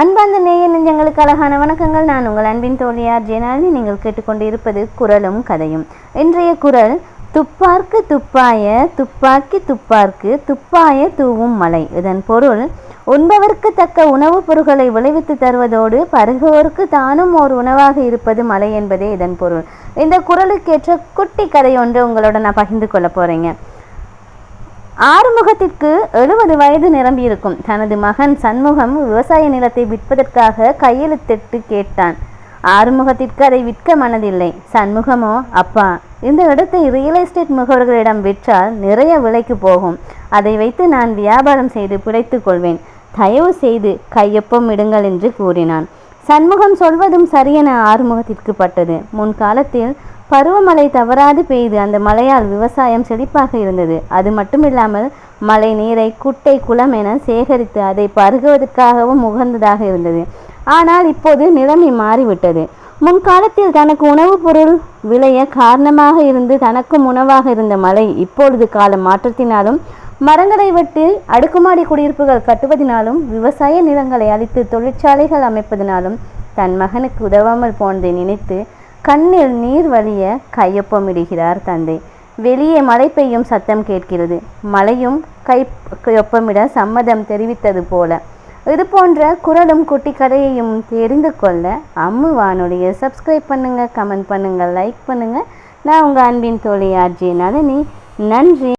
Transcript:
அன்பார்ந்த நேய நெஞ்சங்களுக்கு அழகான வணக்கங்கள். நான் உங்கள் அன்பின் தோழியார் ஜெனாலினி நீங்கள் கேட்டுக்கொண்டு இருப்பது குரலும் கதையும். இன்றைய குரல் துப்பார்க்கு துப்பாய துப்பாக்கி துப்பார்க்கு துப்பாய தூவும் மலை. இதன் பொருள் உண்பவர்க்கு தக்க உணவுப் பொருட்களை விளைவித்து தருவதோடு பருகுவோருக்கு தானும் ஓர் உணவாக இருப்பது மலை என்பதே இதன் பொருள். இந்த குரலுக்கேற்ற குட்டி கதை ஒன்று உங்களோட நான் பகிர்ந்து கொள்ள போகிறேங்க ஆறுமுகத்திற்கு எழுபது வயது நிரம்பியிருக்கும் தனது மகன் சண்முகம் விவசாய நிலத்தை விற்பதற்காக கையெழுத்திட்டு கேட்டான். ஆறுமுகத்திற்கு அதை விற்க மனதில்லை. சண்முகமோ அப்பா இந்த இடத்தை ரியல் எஸ்டேட் முகவர்களிடம் விற்றால் நிறைய விலைக்கு போகும். அதை வைத்து நான் வியாபாரம் செய்து பிழைத்து கொள்வேன். தயவு செய்து கையொப்பம் இடுங்கள் என்று கூறினான். சண்முகம் சொல்வதும் சரியென ஆறுமுகத்திற்கு பட்டது. முன்காலத்தில் பருவமழை தவறாது பெய்து அந்த மழையால் விவசாயம் செழிப்பாக இருந்தது. அது மட்டுமில்லாமல் மழை நீரை குட்டை குளம் என சேகரித்து அதை பருகுவதற்காகவும் உகந்ததாக இருந்தது. ஆனால் இப்போது நிலைமை மாறிவிட்டது. முன்காலத்தில் தனக்கு உணவுப் பொருள் விளைய காரணமாக இருந்து தனக்கும் உணவாக இருந்த மழை இப்பொழுது கால மாற்றத்தினாலும் மரங்களை வெட்டி அடுக்குமாடி குடியிருப்புகள் கட்டுவதினாலும் விவசாய நிலங்களை அழித்து தொழிற்சாலைகள் அமைப்பதனாலும் தன் மகனுக்கு உதவாமல் போனதை நினைத்து கண்ணில் நீர் வழிய கையொப்பமிடுகிறார் தந்தை. வெளியே மழை பெய்யும் சத்தம் கேட்கிறது. மழையும் கை கையொப்பமிட சம்மதம் தெரிவித்தது போல. இது போன்ற குரலும் குட்டி கதையையும் தெரிந்து கொள்ள அம்மு வானொலியை சப்ஸ்கிரைப் பண்ணுங்கள் கமெண்ட் பண்ணுங்கள் லைக் பண்ணுங்கள் நான் உங்கள் அன்பின் தோழி ஆர்ஜி நளினி. நன்றி.